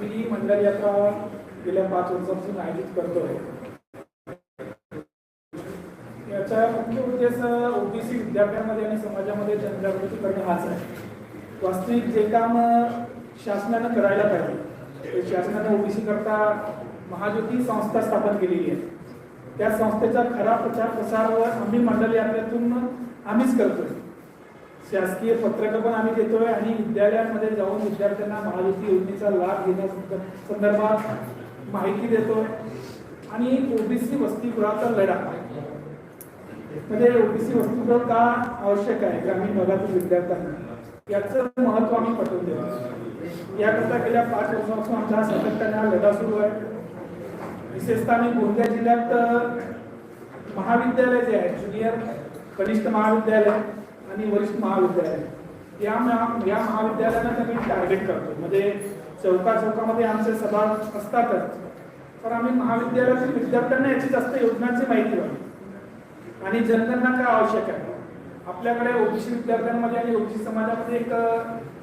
मी ही मंडळ यात्रा गेल्या पाच वर्षापासून आयोजित करतोय. याचा मुख्य उद्देश ओबीसी विद्यार्थ्यांमध्ये आणि समाजामध्ये जनजागृती करणे हाच आहे. वास्तविक जे काम शासनानं करायला पाहिजे. ते शासनानं ओबीसी करता महाज्योती संस्था स्थापन केलेली आहे. त्या संस्थेचा खरा प्रचार प्रसार आम्ही मंडळ यात्रेतून आम्हीच करतोय. शासकीय पत्रकं पण आम्ही देतोय आणि विद्यालयांमध्ये जाऊन विद्यार्थ्यांना महाज्योती योजनेचा लाभ घेण्या संदर्भात माहिती देतोय. आणि ओबीसी वसतिगृहाचा लढा. म्हणजे ओबीसी वसतिगृह का आवश्यक आहे ग्रामीण भागातील विद्यार्थ्यांना? याचं महत्त्व आम्ही पटवून देतो याकरता गेल्या पाच वर्षापासून आमचा सातत्याने हा लढा सुरू आहे. विशेषतः आम्ही गोंदिया जिल्ह्यात महाविद्यालय जे आहे ज्युनियर कनिष्ठ महाविद्यालय आणि वरिष्ठ महाविद्यालय. या या महाविद्यालयांना आम्ही टार्गेट करतो. म्हणजे चौका चौकामध्ये आमचे सभा असतातच. पण आम्ही महाविद्यालयातील विद्यार्थ्यांना याची जास्त योजनांची माहिती व्हावी आणि जनगणना का आवश्यक आहे? आपल्याकडे ओबीसी विद्यार्थ्यांमध्ये आणि ओबीसी समाजामध्ये एक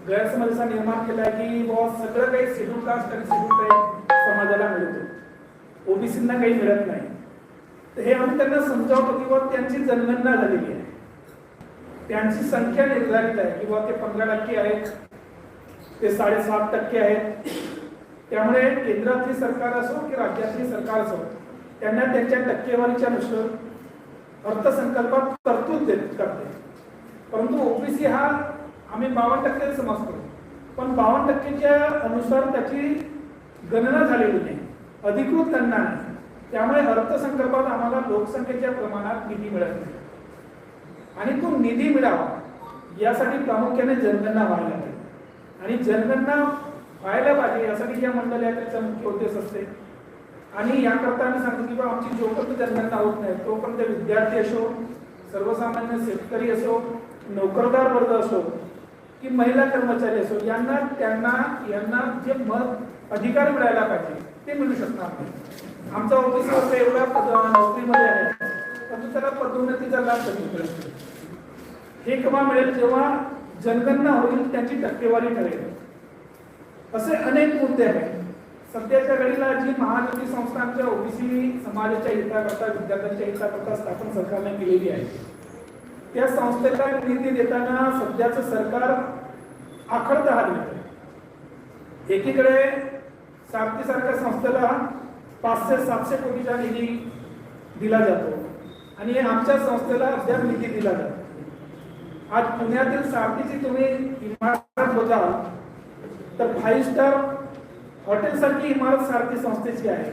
गैरसमज असा निर्माण केला आहे की बॉ सगळं काही शेड्यूल कास्ट आणि शेड्यूल समाजाला मिळतो. ओबीसींना काही मिळत नाही. तर हे आम्ही त्यांना समजावतो की बुवा त्यांची जनगणना झालेली आहे. त्यांची संख्या निर्धारित आहे. किंवा ते पंधरा टक्के आहेत ते साडेसात टक्के आहेत. त्यामुळे केंद्रातली सरकार असो की राज्यातली सरकार असो त्यांना त्यांच्या टक्केवारीच्या नुसार अर्थसंकल्पात तरतूद देत करते. परंतु ओबीसी हा आम्ही बावन्न टक्के समजतो. पण बावन्न टक्केच्या अनुसार त्याची गणना झालेली नाही. अधिकृत गणना नाही. त्यामुळे अर्थसंकल्पात आम्हाला लोकसंख्येच्या प्रमाणात निधी मिळत नाही. आणि तो निधी मिळावा यासाठी प्रामुख्याने जनगणना व्हायला पाहिजे आणि जनगणना व्हायला पाहिजे यासाठी या मंडळ मुख्य उद्देश असते. आणि याकरता आम्ही सांगतो की बा आमची जोपर्यंत जनगणना होत नाही तोपर्यंत विद्यार्थी असो सर्वसामान्य शेतकरी असो नोकरदार वर्ग असो की महिला कर्मचारी असो यांना त्यांना यांना जे मत अधिकार मिळायला पाहिजे ते मिळू शकणार नाही. आमचा ऑफिस वर्ग एवढा नोकरीमध्ये आहे. परंतु त्याला पदोन्नतीचा लाभ कधी मिळतो हे केव्हा मिळेल जेव्हा जनगणना होईल त्याची टक्केवारी ठरेल. असे अनेक मुद्दे आहेत. सध्याच्या घडीला जी महाज्योती संस्था आमच्या ओबीसी समाजाच्या हिताकरता विद्यार्थ्यांच्या हिताकरता स्थापन सरकारने केलेली आहे. त्या संस्थेला निधी देताना सध्याचं सरकार आखडत हात एकीकडे सारथीसारख्या संस्थेला पाचशे सातशे कोटीचा निधी दिला जातो आणि आमच्या संस्थेला अद्याप निधी दिला जातो आज पुण्यातील सारखीची तुम्ही इमारत बघा तर फाईव्ह स्टार हॉटेल सारखी इमारत सारथी संस्थेची आहे.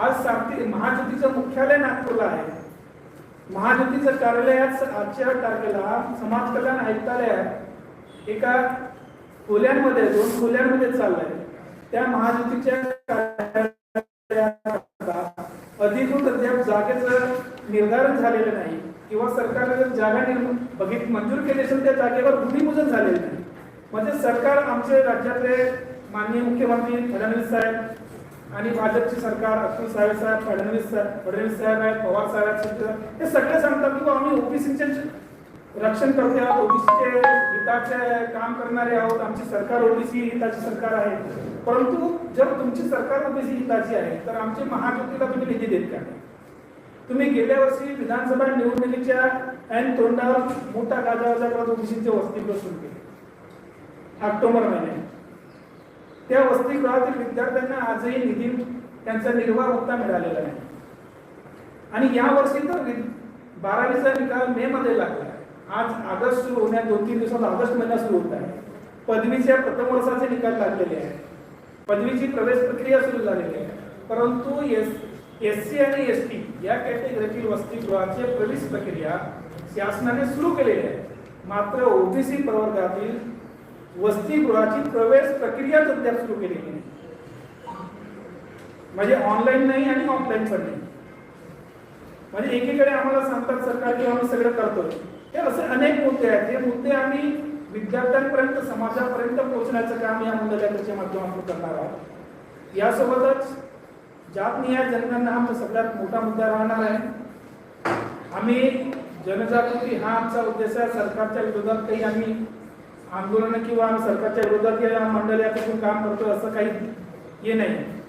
आज सारथी महाज्योतीचं मुख्यालय नागपूरला आहे. महाज्योतीचं कार्यालय आजच्या तारखेला समाज कल्याण आयुक्तालयात एका खोल्यांमध्ये दोन खोल्यांमध्ये चाललंय. त्या महाज्योतीच्या अधिकृत अद्याप जागेचं निर्धारण झालेलं नाही. किंवा सरकारने जर जागा निर्माण बघित मंजूर केली असेल त्या जागेवर भूमिपूजन झालेलं नाही. म्हणजे सरकार आमचे राज्यातले माननीय मुख्यमंत्री फडणवीस साहेब आणि भाजपचे सरकार अतुल साहेब साहेब फडणवीस साहेब फडणवीस साहेब आहेत पवार साहेब आहेत हे सगळे सांगतात की आम्ही ओबीसीचे रक्षण करते आहोत. ओबीसीचे हिताचे काम करणारे आहोत. आमची सरकार ओबीसी हिताची सरकार आहे. परंतु जर तुमची सरकार ओबीसी हिताची आहे तर आमची महाज्योतीला तुम्ही निधी देत का? तुम्ही गेल्या वर्षी विधानसभा निवडणुकीच्या ऐन तोंडावर मोठा गाजावाजा करत ओबीसीचे वसतिगृह सुरू केले. ऑक्टोबर महिन्यात. त्या वसतिगृहातील विद्यार्थ्यांना आजही निधी त्यांचा निर्वाह होता मिळालेला नाही. आणि या वर्षी तर बारावीचा निकाल मे मध्ये लागला. आहे. आज ऑगस्ट सुरू होण्या दोन तीन दिवसात ऑगस्ट महिना सुरू होत आहे. पदवीच्या प्रथम वर्षाचे निकाल लागलेले आहेत. पदवीची प्रवेश प्रक्रिया सुरू झालेली आहे. परंतु एस एस सी आणि एस टी या कॅटेगरीतील वसतिगृहाची प्रवेश प्रक्रिया शासनाने सुरू केलेली आहे. मात्र ओबीसी प्रवर्गातील वसतिगृहाची प्रवेश प्रक्रिया अद्याप सुरू केलेली नाही. म्हणजे ऑनलाईन नाही आणि ऑफलाईन पण नाही. म्हणजे एकीकडे आम्हाला सांगतात सरकार की आम्ही सगळं करतो हे असे अनेक मुद्दे आहेत. हे मुद्दे आम्ही विद्यार्थ्यांपर्यंत समाजापर्यंत पोहोचण्याचं काम या मंडळाच्या माध्यमातून करणार आहोत. यासोबतच जातनिहाय जनगणना हा आमचा सगळ्यात मोठा मुद्दा राहणार आहे. आम्ही जनजागृती हा आमचा उद्देश आहे. सरकारच्या विरोधात काही आम्ही आंदोलन किंवा आम्ही सरकारच्या विरोधात या मंडळापासून काम करतोय असं काही हे नाही.